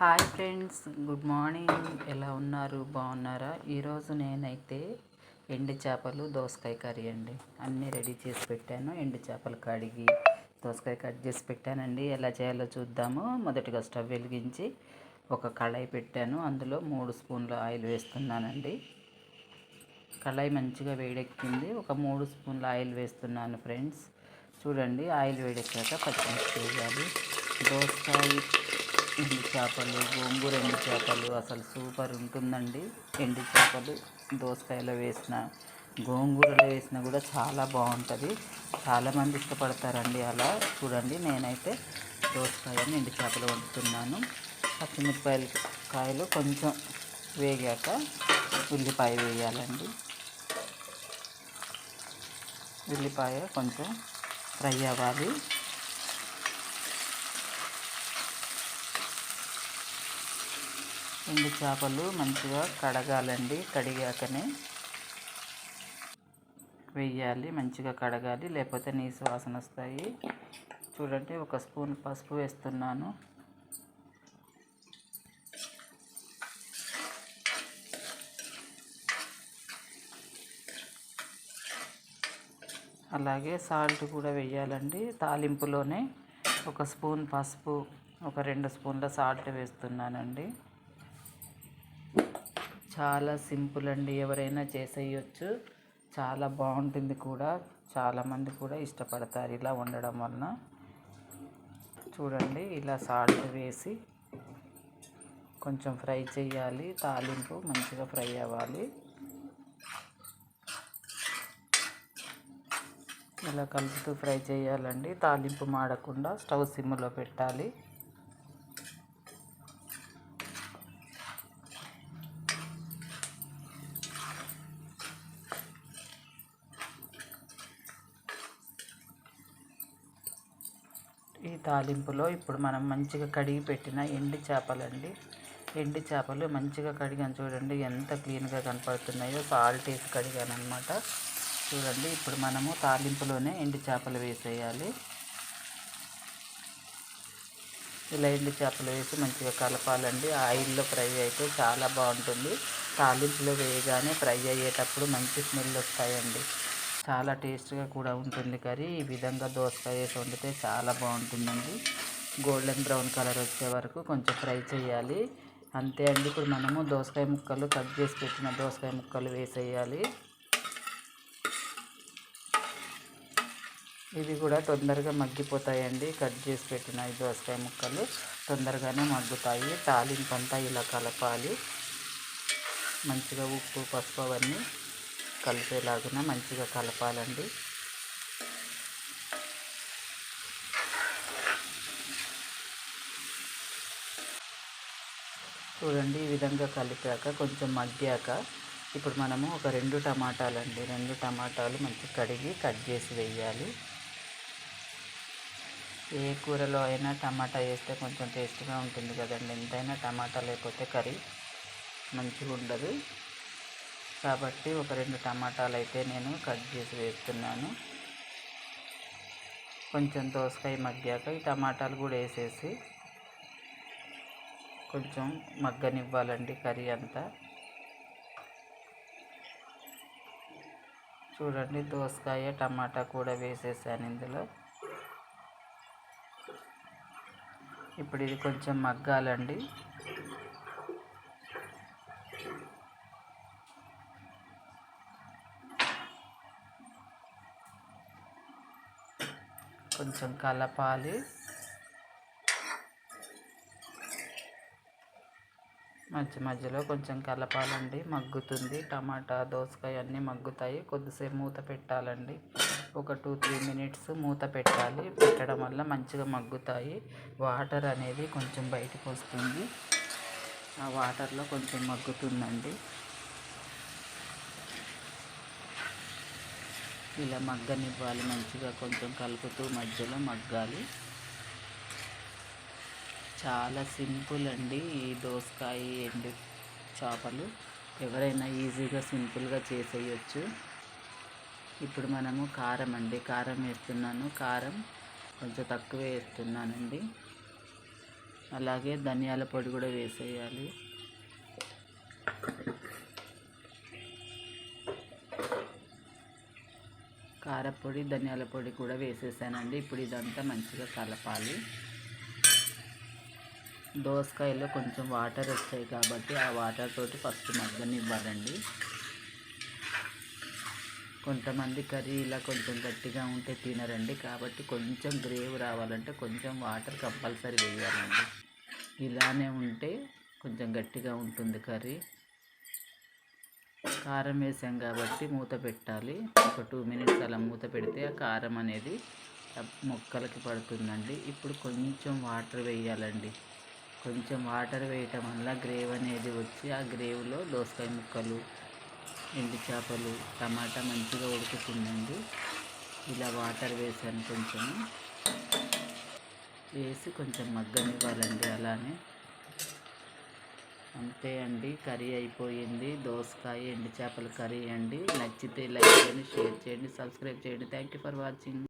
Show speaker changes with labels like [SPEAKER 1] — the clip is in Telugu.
[SPEAKER 1] Hi friends good morning. ఎలా ఉన్నారు? బాగున్నారా? ఈరోజు నేనైతే ఎండు చేపలు దోసకాయ కర్రీ అండి. అన్నీ రెడీ చేసి పెట్టాను. ఎండు చేపలు కడిగి దోసకాయ కట్ చేసి పెట్టానండి. ఎలా చేయాలో చూద్దాము. మొదటిగా స్టవ్ వెలిగించి ఒక కళాయి పెట్టాను. అందులో మూడు స్పూన్ల ఆయిల్ వేస్తున్నానండి. కళాయి మంచిగా వేడెక్కింది. ఒక మూడు స్పూన్ల ఆయిల్ వేస్తున్నాను ఫ్రెండ్స్. చూడండి ఆయిల్ వేడెక్కాక పచ్చిమిర్చి వేయాలి. దోసకాయ ఎండు చేపలు గోంగూర ఎండు చేపలు అసలు సూపర్ ఉంటుందండి. ఎండు చేపలు దోసకాయలో వేసిన గోంగూరలో వేసినా కూడా చాలా బాగుంటుంది. చాలామంది ఇష్టపడతారండి అలా. చూడండి నేనైతే దోసకాయని ఎండు చేపలు వండుతున్నాను. పచ్చిమిరపకాయలు కాయలు కొంచెం వేగాక ఉల్లిపాయ వేయాలండి. ఉల్లిపాయ కొంచెం ఫ్రై అవ్వాలి. ఎండు చేపలు మంచిగా కడగాలండి. కడిగాకనే వెయ్యాలి మంచిగా కడగాలి. లేకపోతే నీసు వాసన వస్తాయి. చూడండి ఒక స్పూన్ పసుపు వేస్తున్నాను. అలాగే సాల్ట్ కూడా వేయాలండి. తాలింపులోనే ఒక స్పూన్ పసుపు ఒక రెండు స్పూన్ల సాల్ట్ వేస్తున్నానండి. చాలా సింపుల్ అండి. ఎవరైనా చేసేయచ్చు. చాలా బాగుంటుంది కూడా. చాలామంది కూడా ఇష్టపడతారు ఇలా వండడం వలన. చూడండి ఇలా సాల్ట్ వేసి కొంచెం ఫ్రై చేయాలి. తాలింపు మంచిగా ఫ్రై అవ్వాలి. ఇలా కలుపుతూ ఫ్రై చేయాలండి. తాలింపు మాడకుండా స్టవ్ సిమ్లో పెట్టాలి. ఈ తాలింపులో ఇప్పుడు మనం మంచిగా కడిగి పెట్టిన ఎండి చేపలండి. ఎండి చేపలు మంచిగా కడిగాను చూడండి ఎంత క్లీన్గా కనపడుతున్నాయో. సాల్ట్ వేసి కడిగాను అనమాట చూడండి ఇప్పుడు మనము తాలింపులోనే ఎండి చేపలు వేసేయాలి. ఇలా ఎండి చేపలు వేసి మంచిగా కలపాలండి. ఆయిల్లో ఫ్రై అయితే చాలా బాగుంటుంది. తాలింపులో వేయగానే ఫ్రై అయ్యేటప్పుడు మంచి స్మెల్ వస్తాయండి. చాలా టేస్ట్గా కూడా ఉంటుంది కర్రీ. ఈ విధంగా దోసకాయ వేసి వండితే చాలా బాగుంటుందండి. గోల్డెన్ బ్రౌన్ కలర్ వచ్చే వరకు కొంచెం ఫ్రై చేయాలి. అంతే అండి. ఇప్పుడు మనము దోసకాయ ముక్కలు కట్ చేసి పెట్టిన దోసకాయ ముక్కలు వేసేయాలి. ఇవి కూడా తొందరగా మగ్గిపోతాయండి. కట్ చేసి పెట్టిన ఈ దోసకాయ ముక్కలు తొందరగానే మగ్గుతాయి. తాలింపంతా ఇలా కలపాలి. మంచిగా ఉప్పు పసుపు అవన్నీ కలిసేలాగా మంచిగా కలపాలండి. చూడండి ఈ విధంగా కలిపాక కొంచెం మగ్గాక ఇప్పుడు మనము ఒక రెండు టమాటాలు అండి రెండు టమాటాలు మంచిగా కడిగి కట్ చేసి వేయాలి. ఏ కూరలో అయినా టమాటా వేస్తే కొంచెం టేస్ట్గా ఉంటుంది కదండి. ఎంతైనా టమాటా లేకపోతే కర్రీ మంచిగా ఉండదు కాబట్టి ఒక రెండు టమాటాలు అయితే నేను కట్ చేసి వేస్తున్నాను. కొంచెం దోసకాయ మగ్గాక ఈ టమాటాలు కూడా వేసేసి కొంచెం మగ్గనివ్వాలండి కర్రీ అంతా. చూడండి దోసకాయ టమాటా కూడా వేసేసాను ఇందులో. ఇప్పుడు ఇది కొంచెం మగ్గాలండి. కొంచెం కలపాలి. మధ్య మధ్యలో కొంచెం కలపాలండి. మగ్గుతుంది. టమాటా దోసకాయ అన్నీ మగ్గుతాయి. కొద్దిసేపు మూత పెట్టాలండి. ఒక టూ త్రీ మినిట్స్ మూత పెట్టాలి. పెట్టడం వల్ల మంచిగా మగ్గుతాయి. వాటర్ అనేది కొంచెం బయటకు వస్తుంది. ఆ వాటర్లో కొంచెం మగ్గుతుందండి. ఇలా మగ్గనివ్వాలి మంచిగా కొంచెం కలుపుతూ మధ్యలో మగ్గాలి. చాలా సింపుల్ అండి ఈ దోసకాయ ఎండు చేపలు. ఎవరైనా ఈజీగా సింపుల్గా చేసేయచ్చు. ఇప్పుడు మనము కారం అండి కారం వేస్తున్నాను. కారం కొంచెం తక్కువ వేస్తున్నానండి. అలాగే ధనియాల పొడి కూడా వేసేయాలి. కారపొడి ధనియాల పొడి కూడా వేసేసానండి. ఇప్పుడు ఇదంతా మంచిగా కలపాలి. దోసకాయలో కొంచెం వాటర్ వస్తాయి కాబట్టి ఆ వాటర్ తోటి ఫస్ట్ మగ్గనివ్వాలండి. కొంతమంది కర్రీ ఇలా కొంచెం గట్టిగా ఉంటే తినరండి. కాబట్టి కొంచెం గ్రేవ్ రావాలంటే కొంచెం వాటర్ కంపల్సరీ వేయాలండి. ఇలానే ఉంటే కొంచెం గట్టిగా ఉంటుంది కర్రీ. కారం వేసాం కాబట్టి మూత పెట్టాలి. ఒక టూ మినిట్స్ అలా మూత పెడితే ఆ కారం అనేది మొక్కలకి పడుతుందండి. ఇప్పుడు కొంచెం వాటర్ వేయాలండి. కొంచెం వాటర్ వేయటం వల్ల గ్రేవ్ అనేది వచ్చి ఆ గ్రేవ్లో దోసకాయ ముక్కలు ఎండు చేపలు టమాటా మంచిగా ఉడుకుతుందండి. ఇలా వాటర్ వేసాను కొంచెం వేసి కొంచెం మగ్గనివ్వాలండి అలానే. అంతే అండి. కర్రీ అయిపోయింది. దోసకాయ ఎండు చేపల కర్రీ అండి. నచ్చితే లైక్ చేయండి షేర్ చేయండి సబ్స్క్రైబ్ చేయండి. Thank you for watching.